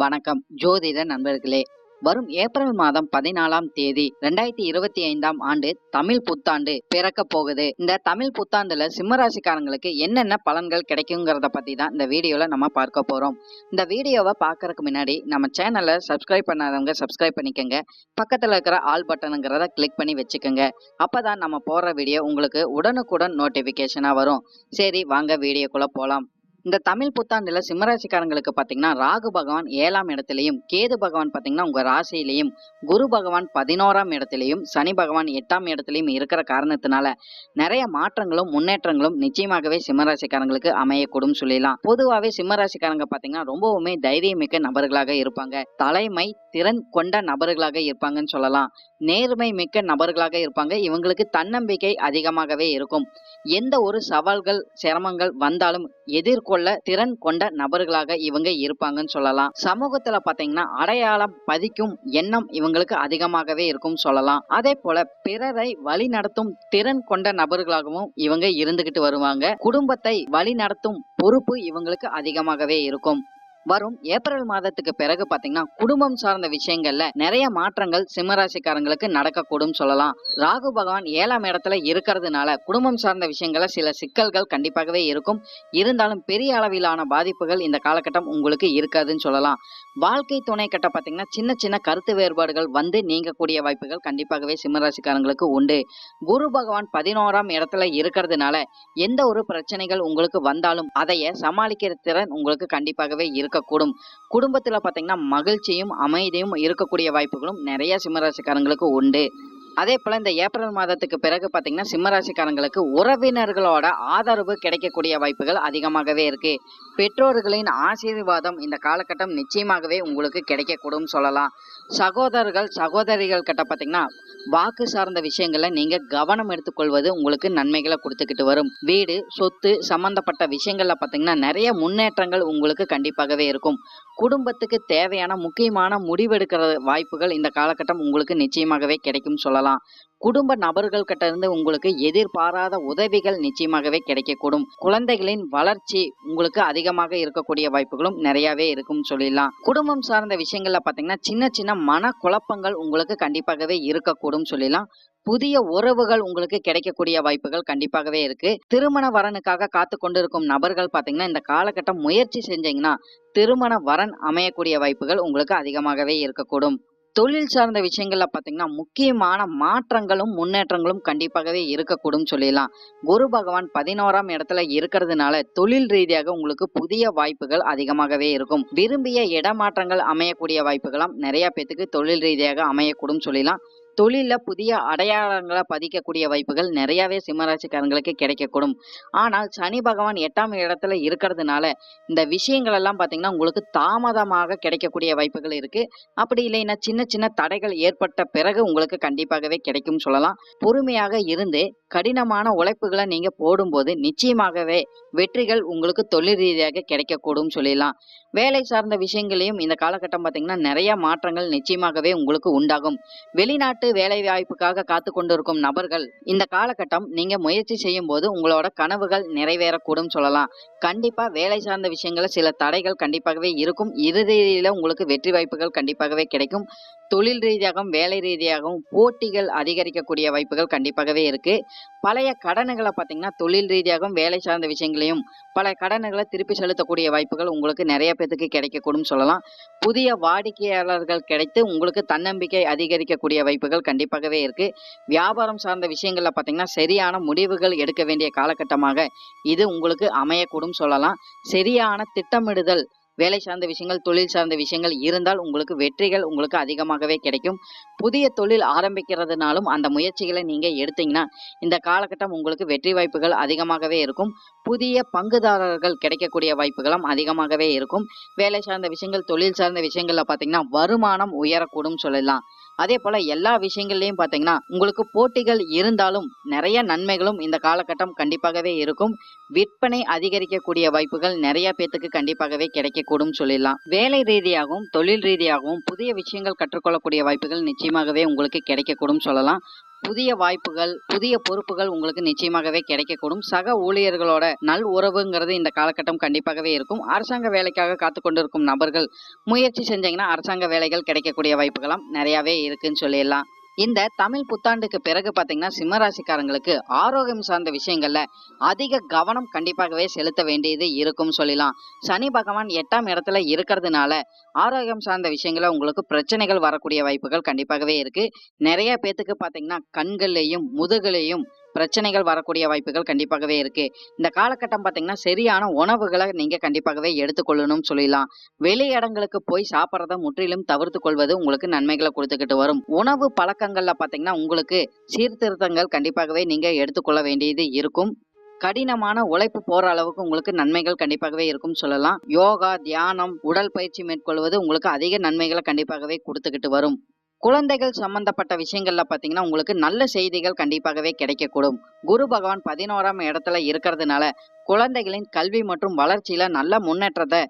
வணக்கம். ஜோதிட நண்பர்களே வரும் ஏப்ரல் மாதம் பதினாலாம் தேதி ரெண்டாயிரத்தி இருபத்தி ஐந்தாம் ஆண்டு தமிழ் புத்தாண்டு பிறக்க போகுது. இந்த தமிழ் புத்தாண்டுல சிம்மராசிக்காரங்களுக்கு என்னென்ன பலன்கள் கிடைக்குங்கிறத பத்தி தான் இந்த வீடியோல நம்ம பார்க்க போறோம். இந்த வீடியோவை பார்க்கறதுக்கு முன்னாடி நம்ம சேனலை சப்ஸ்கிரைப் பண்ணாதவங்க சப்ஸ்கிரைப் பண்ணிக்கோங்க. பக்கத்துல இருக்கிற ஆல் பட்டனுங்கிறத கிளிக் பண்ணி வச்சுக்கோங்க. அப்பதான் நம்ம போடுற வீடியோ உங்களுக்கு உடனுக்குடன் நோட்டிபிகேஷனா வரும். சரி வாங்க வீடியோக்குள்ள போலாம். இந்த தமிழ் புத்தாண்டுல சிம்மராசிக்காரங்களுக்கு பாத்தீங்கன்னா ராகு பகவான் ஏழாம் இடத்திலையும் கேது பகவான் பாத்தீங்கன்னா உங்க ராசியிலையும் குரு பகவான் பதினோராம் இடத்திலையும் சனி பகவான் எட்டாம் இடத்திலையும் இருக்கிற காரணத்தினால நிறைய மாற்றங்களும் முன்னேற்றங்களும் நிச்சயமாகவே சிம்மராசிக்காரங்களுக்கு அமையக்கூடும் சொல்லிடலாம். பொதுவாகவே சிம்மராசிக்காரங்க பாத்தீங்கன்னா ரொம்பவுமே தைரியமிக்க நபர்களாக இருப்பாங்க. தலைமை திறன் கொண்ட நபர்களாக இருப்பாங்கன்னு சொல்லலாம். நேர்மை மிக்க நபர்களாக இருப்பாங்க. இவங்களுக்கு தன்னம்பிக்கை அதிகமாகவே இருக்கும். எந்த ஒரு சவால்கள் சிரமங்கள் வந்தாலும் எதிர்கொள்ள திறன் கொண்ட நபர்களாக இவங்க இருப்பாங்கன்னு சொல்லலாம். சமூகத்துல பாத்தீங்கன்னா அடையாளம் பதிக்கும் எண்ணம் இவங்களுக்கு அதிகமாகவே இருக்கும் சொல்லலாம். அதே போல பிறரை வழி நடத்தும் திறன் கொண்ட நபர்களாகவும் இவங்க இருந்துகிட்டு வருவாங்க. குடும்பத்தை வழி நடத்தும் பொறுப்பு இவங்களுக்கு அதிகமாகவே இருக்கும். வரும் ஏப்ரல் மாதத்துக்கு பிறகு பாத்தீங்கன்னா குடும்பம் சார்ந்த விஷயங்கள்ல நிறைய மாற்றங்கள் சிம்மராசிக்காரங்களுக்கு நடக்கக்கூடும் சொல்லலாம். ராகு பகவான் ஏழாம் இடத்துல இருக்கிறதுனால குடும்பம் சார்ந்த விஷயங்கள சில சிக்கல்கள் கண்டிப்பாகவே இருக்கும். இருந்தாலும் பெரிய அளவிலான பாதிப்புகள் இந்த காலகட்டம் உங்களுக்கு இருக்காதுன்னு சொல்லலாம். வாழ்க்கை துணை கட்ட பாத்தீங்கன்னா சின்ன சின்ன கருத்து வேறுபாடுகள் வந்து நீங்கக்கூடிய வாய்ப்புகள் கண்டிப்பாகவே சிம்மராசிக்காரங்களுக்கு உண்டு. குரு பகவான் பதினோராம் இடத்துல இருக்கிறதுனால எந்த ஒரு பிரச்சனைகள் உங்களுக்கு வந்தாலும் அதைய சமாளிக்கிற திறன் உங்களுக்கு கண்டிப்பாகவே இருக்கும் இருக்கக்கூடும். குடும்பத்துல பாத்தீங்கன்னா மகிழ்ச்சியும் அமைதியும் இருக்கக்கூடிய வாய்ப்புகளும் நிறைய சிம்மராசிக்காரங்களுக்கு உண்டு. அதே போல இந்த ஏப்ரல் மாதத்துக்கு பிறகு பாத்தீங்கன்னா சிம்மராசிக்காரங்களுக்கு உறவினர்களோட ஆதரவு கிடைக்கக்கூடிய வாய்ப்புகள் அதிகமாகவே இருக்கு. பெற்றோர்களின் ஆசீர்வாதம் இந்த காலகட்டம் நிச்சயமாகவே உங்களுக்கு கிடைக்கக்கூடும் சொல்லலாம். சகோதரர்கள் சகோதரிகள் கிட்ட பார்த்தீங்கன்னா வாக்கு சார்ந்த விஷயங்களை நீங்க கவனம் எடுத்துக்கொள்வது உங்களுக்கு நன்மைகளை கொடுத்துக்கிட்டு வரும். வீடு சொத்து சம்பந்தப்பட்ட விஷயங்கள்ல பார்த்தீங்கன்னா நிறைய முன்னேற்றங்கள் உங்களுக்கு கண்டிப்பாகவே இருக்கும். குடும்பத்துக்கு தேவையான முக்கியமான முடிவெடுக்கிற வாய்ப்புகள் இந்த காலகட்டம் உங்களுக்கு நிச்சயமாகவே கிடைக்கும் சொல்லலாம். குடும்ப நபர்கள் கிட்ட இருந்து உங்களுக்கு எதிர்பாராத உதவிகள் நிச்சயமாகவே கிடைக்கக்கூடும். குழந்தைகளின் வளர்ச்சி உங்களுக்கு அதிகமாக இருக்கக்கூடிய வாய்ப்புகளும் நிறையவே இருக்கும் சொல்லிடலாம். குடும்பம் சார்ந்த விஷயங்கள்ல பாத்தீங்கன்னா சின்ன சின்ன மன குழப்பங்கள் உங்களுக்கு கண்டிப்பாகவே இருக்கக்கூடும் சொல்லிடலாம். புதிய உறவுகள் உங்களுக்கு கிடைக்கக்கூடிய வாய்ப்புகள் கண்டிப்பாகவே இருக்கு. திருமண வரனுக்காக காத்து கொண்டிருக்கும் நபர்கள் பாத்தீங்கன்னா இந்த காலகட்டம் முயற்சி செஞ்சீங்கன்னா திருமண வரன் அமையக்கூடிய வாய்ப்புகள் உங்களுக்கு அதிகமாகவே இருக்கக்கூடும். தொழில் சார்ந்த விஷயங்கள்ல பாத்தீங்கன்னா முக்கியமான மாற்றங்களும் முன்னேற்றங்களும் கண்டிப்பாகவே இருக்கக்கூடும் சொல்லிடலாம். குரு பகவான் பதினோராம் இடத்துல இருக்கிறதுனால தொழில் ரீதியாக உங்களுக்கு புதிய வாய்ப்புகள் அதிகமாகவே இருக்கும். விரும்பிய இடமாற்றங்கள் அமையக்கூடிய வாய்ப்புகளும் நிறைய பேத்துக்கு தொழில் ரீதியாக அமையக்கூடும் சொல்லிடலாம். தொழில புதிய அடையாளங்களை பதிக்கக்கூடிய வாய்ப்புகள் நிறையவே சிம்மராசிக்காரங்களுக்கு கிடைக்கக்கூடும். ஆனால் சனி பகவான் எட்டாம் இடத்துல இருக்கிறதுனால இந்த விஷயங்கள் எல்லாம் பாத்தீங்கன்னா உங்களுக்கு தாமதமாக கிடைக்கக்கூடிய வாய்ப்புகள் இருக்கு. அப்படி இல்லைன்னா சின்ன சின்ன தடைகள் ஏற்பட்ட பிறகு உங்களுக்கு கண்டிப்பாகவே கிடைக்கும் சொல்லலாம். பொறுமையாக இருந்து கடினமான உழைப்புகளை நீங்க போடும்போது நிச்சயமாகவே வெற்றிகள் உங்களுக்கு தொழில் ரீதியாக கிடைக்கக்கூடும் சொல்லிடலாம். வேலை சார்ந்த விஷயங்களையும் இந்த காலகட்டம் பார்த்தீங்கன்னா நிறைய மாற்றங்கள் நிச்சயமாகவே உங்களுக்கு உண்டாகும். வெளிநாட்டு வேலை வாய்ப்புக்காக காத்து கொண்டிருக்கும் நபர்கள் இந்த காலகட்டம் நீங்க முயற்சி செய்யும் போது உங்களோட கனவுகள் நிறைவேறக்கூடும் சொல்லலாம். கண்டிப்பா வேலை சார்ந்த விஷயங்கள சில தடைகள் கண்டிப்பாகவே இருக்கும். இறுதியில உங்களுக்கு வெற்றி வாய்ப்புகள் கண்டிப்பாகவே கிடைக்கும். தொழில் ரீதியாகவும் வேலை ரீதியாகவும் போட்டிகள் அதிகரிக்கக்கூடிய வாய்ப்புகள் கண்டிப்பாகவே இருக்கு. பழைய கடன்களை பார்த்தீங்கன்னா தொழில் ரீதியாகவும் வேலை சார்ந்த விஷயங்களையும் பல கடன்களை திருப்பி செலுத்தக்கூடிய வாய்ப்புகள் உங்களுக்கு நிறைய பேத்துக்கு கிடைக்கக்கூடும் சொல்லலாம். புதிய வாடிக்கையாளர்கள் கிடைத்து உங்களுக்கு தன்னம்பிக்கை அதிகரிக்கக்கூடிய வாய்ப்புகள் கண்டிப்பாகவே இருக்கு. வியாபாரம் சார்ந்த விஷயங்கள்ல பார்த்தீங்கன்னா சரியான முடிவுகள் எடுக்க வேண்டிய காலகட்டமாக இது உங்களுக்கு அமையக்கூடும் சொல்லலாம். சரியான திட்டமிடுதல் வேலை சார்ந்த விஷயங்கள் தொழில் சார்ந்த விஷயங்கள் இருந்தால் உங்களுக்கு வெற்றிகள் உங்களுக்கு அதிகமாகவே கிடைக்கும். புதிய தொழில் ஆரம்பிக்கிறதுனாலும் அந்த முயற்சிகளை நீங்க எடுத்தீங்கன்னா இந்த காலகட்டம் உங்களுக்கு வெற்றி வாய்ப்புகள் அதிகமாகவே இருக்கும். புதிய பங்குதாரர்கள் கிடைக்கக்கூடிய வாய்ப்புகளும் அதிகமாகவே இருக்கும். வேலை சார்ந்த விஷயங்கள் தொழில் சார்ந்த விஷயங்கள்ல பாத்தீங்கன்னா வருமானம் உயரக்கூடும் சொல்லலாம். அதே போல எல்லா விஷயங்கள்லயும் பாத்தீங்கன்னா உங்களுக்கு போட்டிகள் இருந்தாலும் நிறைய நன்மைகளும் இந்த காலகட்டம் கண்டிப்பாகவே இருக்கும். விற்பனை அதிகரிக்கக்கூடிய வாய்ப்புகள் நிறைய பேத்துக்கு கண்டிப்பாகவே கிடைக்கக்கூடும் சொல்லிடலாம். வேலை ரீதியாகவும் தொழில் ரீதியாகவும் புதிய விஷயங்கள் கற்றுக்கொள்ளக்கூடிய வாய்ப்புகள் நிச்சயமாகவே உங்களுக்கு கிடைக்கக்கூடும் சொல்லலாம். புதிய வாய்ப்புகள் புதிய பொறுப்புகள் உங்களுக்கு நிச்சயமாகவே கிடைக்கக்கூடும். சக ஊழியர்களோட நல் உறவுங்கிறது இந்த காலகட்டம் கண்டிப்பாகவே இருக்கும். அரசாங்க வேலைக்காக காத்து கொண்டிருக்கும் நபர்கள் முயற்சி செஞ்சீங்கன்னா அரசாங்க வேலைகள் கிடைக்கக்கூடிய வாய்ப்புகளும் நிறையவே இருக்குன்னு சொல்லிடலாம். இந்த தமிழ் புத்தாண்டுக்கு பிறகு பாத்தீங்கன்னா சிம்மராசிக்காரங்களுக்கு ஆரோக்கியம் சார்ந்த விஷயங்கள்ல அதிக கவனம் கண்டிப்பாகவே செலுத்த வேண்டியது இருக்கும் சொல்லலாம். சனி பகவான் எட்டாம் இடத்துல இருக்கிறதுனால ஆரோக்கியம் சார்ந்த விஷயங்கள உங்களுக்கு பிரச்சனைகள் வரக்கூடிய வாய்ப்புகள் கண்டிப்பாகவே இருக்கு. நிறைய பேத்துக்கு பாத்தீங்கன்னா கண்கள்லையும் முதுகுலையும் பிரச்சனைகள் வரக்கூடிய வாய்ப்புகள் கண்டிப்பாகவே இருக்கு. இந்த காலகட்டம் பார்த்தீங்கன்னா சரியான உணவுகளை நீங்க கண்டிப்பாகவே எடுத்துக்கொள்ளணும்னு சொல்லிடலாம். வெளி இடங்களுக்கு போய் சாப்பிட்றத முற்றிலும் தவிர்த்து கொள்வது உங்களுக்கு நன்மைகளை கொடுத்துக்கிட்டு வரும். உணவு பழக்கங்கள்ல பார்த்தீங்கன்னா உங்களுக்கு சீர்திருத்தங்கள் கண்டிப்பாகவே நீங்க எடுத்துக்கொள்ள வேண்டியது இருக்கும். கடினமான உழைப்பு போற அளவுக்கு உங்களுக்கு நன்மைகள் கண்டிப்பாகவே இருக்கும் சொல்லலாம். யோகா தியானம் உடல் பயிற்சி மேற்கொள்வது உங்களுக்கு அதிக நன்மைகளை கண்டிப்பாகவே கொடுத்துக்கிட்டு வரும். குழந்தைகள் சம்பந்தப்பட்ட விஷயங்கள்ல பாத்தீங்கன்னா உங்களுக்கு நல்ல செய்திகள் கண்டிப்பாகவே கிடைக்கக்கூடும். குரு பகவான் பதினோராம் இடத்துல இருக்கிறதுனால குழந்தைகளின் கல்வி மற்றும் வளர்ச்சியில நல்ல முன்னேற்றத்தை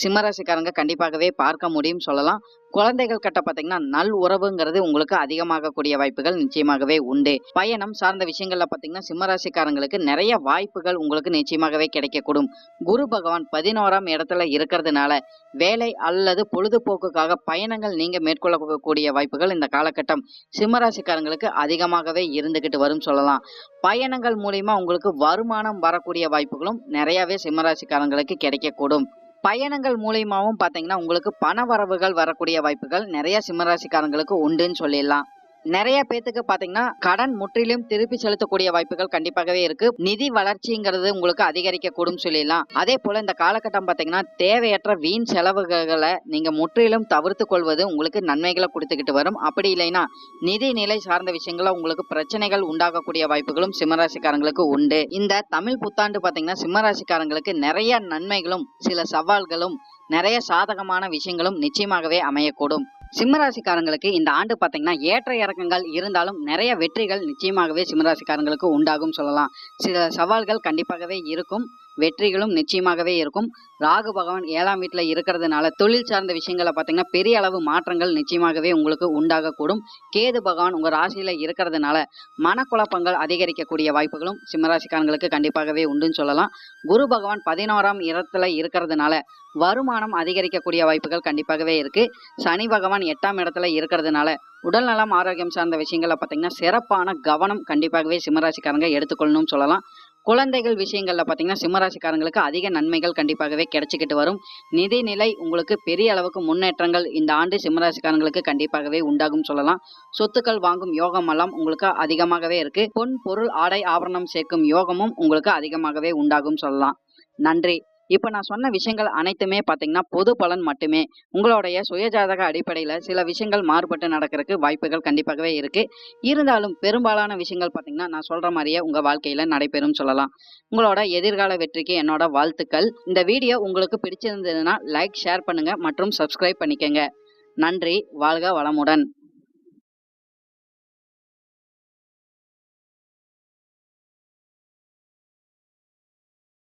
சிம்மராசிக்காரங்க கண்டிப்பாகவே பார்க்க முடியும் சொல்லலாம். குழந்தைகள் கிட்ட பாத்தீங்கன்னா நல் உறவுங்கிறது உங்களுக்கு அதிகமாகக்கூடிய வாய்ப்புகள் நிச்சயமாகவே உண்டு. பயணம் சார்ந்த விஷயங்கள்ல பாத்தீங்கன்னா சிம்மராசிக்காரங்களுக்கு நிறைய வாய்ப்புகள் உங்களுக்கு நிச்சயமாகவே கிடைக்கக்கூடும். குரு பகவான் பதினோராம் இடத்துல இருக்கிறதுனால வேலை அல்லது பொழுதுபோக்குக்காக பயணங்கள் நீங்க மேற்கொள்ளக்கூடிய வாய்ப்புகள் இந்த காலகட்டம் சிம்மராசிக்காரங்களுக்கு அதிகமாகவே இருந்துகிட்டு வரும் சொல்லலாம். பயணங்கள் மூலியமா உங்களுக்கு வருமானம் வரக்கூடிய வாய்ப்புகளும் நிறையவே சிம்மராசிக்காரங்களுக்கு கிடைக்கக்கூடும். பயணங்கள் மூலியமாவும் பார்த்தீங்கன்னா உங்களுக்கு பண வரவுகள் வரக்கூடிய வாய்ப்புகள் நிறைய சிம்மராசிக்காரங்களுக்கு உண்டுன்னு சொல்லிடலாம். நிறைய பேத்துக்கு பாத்தீங்கன்னா கடன் முற்றிலும் திருப்பி செலுத்தக்கூடிய வாய்ப்புகள் கண்டிப்பாகவே இருக்கு. நிதி வளர்ச்சிங்கிறது உங்களுக்கு அதிகரிக்க கூடும் சொல்லிடலாம். அதே போல இந்த காலகட்டம் பாத்தீங்கன்னா தேவையற்ற வீண் செலவுகளை நீங்க முற்றிலும் தவிர்த்து கொள்வது உங்களுக்கு நன்மைகளை கொடுத்துக்கிட்டு வரும். அப்படி இல்லைன்னா நிதி நிலை சார்ந்த விஷயங்கள உங்களுக்கு பிரச்சனைகள் உண்டாகக்கூடிய வாய்ப்புகளும் சிம்மராசிக்காரங்களுக்கு உண்டு. இந்த தமிழ் புத்தாண்டு பாத்தீங்கன்னா சிம்மராசிக்காரங்களுக்கு நிறைய நன்மைகளும் சில சவால்களும் நிறைய சாதகமான விஷயங்களும் நிச்சயமாகவே அமையக்கூடும். சிம்மராசிக்காரங்களுக்கு இந்த ஆண்டு பார்த்தீங்கன்னா ஏற்ற இறக்கங்கள் இருந்தாலும் நிறைய வெற்றிகள் நிச்சயமாகவே சிம்மராசிக்காரங்களுக்கு உண்டாகும் சொல்லலாம். சில சவால்கள் கண்டிப்பாகவே இருக்கும். வெற்றிகளும் நிச்சயமாகவே இருக்கும். ராகு பகவான் ஏழாம் வீட்டில் இருக்கிறதுனால தொழில் சார்ந்த விஷயங்களை பார்த்தீங்கன்னா பெரிய அளவு மாற்றங்கள் நிச்சயமாகவே உங்களுக்கு உண்டாகக்கூடும். கேது பகவான் உங்கள் ராசியில் இருக்கிறதுனால மனக்குழப்பங்கள் அதிகரிக்கக்கூடிய வாய்ப்புகளும் சிம்மராசிக்காரங்களுக்கு கண்டிப்பாகவே உண்டுன்னு சொல்லலாம். குரு பகவான் பதினோராம் இடத்துல இருக்கிறதுனால வருமானம் அதிகரிக்கக்கூடிய வாய்ப்புகள் கண்டிப்பாகவே இருக்கு. சனி பகவான் எட்டாம் இடத்துல இருக்கிறதுனால உடல் நலம் ஆரோக்கியம் சார்ந்த விஷயங்களை பார்த்தீங்கன்னா சிறப்பான கவனம் கண்டிப்பாகவே சிம்மராசிக்காரங்க எடுத்துக்கொள்ளணும்னு சொல்லலாம். குழந்தைகள் விஷயங்களில் பார்த்தீங்கன்னா சிம்மராசிக்காரங்களுக்கு அதிக நன்மைகள் கண்டிப்பாகவே கிடைச்சிக்கிட்டு வரும். நிதிநிலை உங்களுக்கு பெரிய அளவுக்கு முன்னேற்றங்கள் இந்த ஆண்டு சிம்மராசிக்காரங்களுக்கு கண்டிப்பாகவே உண்டாகும் சொல்லலாம். சொத்துக்கள் வாங்கும் யோகம் எல்லாம் உங்களுக்கு அதிகமாகவே இருக்கு. பொன் பொருள் ஆடை ஆபரணம் சேர்க்கும் யோகமும் உங்களுக்கு அதிகமாகவே உண்டாகும் சொல்லலாம். நன்றி. இப்ப நான் சொன்ன விஷயங்கள் அனைத்துமே பாத்தீங்கன்னா பொது பலன் மட்டுமே. உங்களுடைய சுயஜாதக அடிப்படையில சில விஷயங்கள் மாறுபட்டு நடக்கிறதுக்கு வாய்ப்புகள் கண்டிப்பாகவே இருக்கு. இருந்தாலும் பெரும்பாலான விஷயங்கள் பாத்தீங்கன்னா நான் சொல்ற மாதிரியே உங்க வாழ்க்கையில நடைபெறும் சொல்லலாம். உங்களோட எதிர்கால வெற்றிக்கு என்னோட வாழ்த்துக்கள். இந்த வீடியோ உங்களுக்கு பிடிச்சிருந்ததுன்னா லைக் ஷேர் பண்ணுங்க மற்றும் சப்ஸ்கிரைப் பண்ணிக்கங்க. நன்றி வாழ்க வளமுடன்.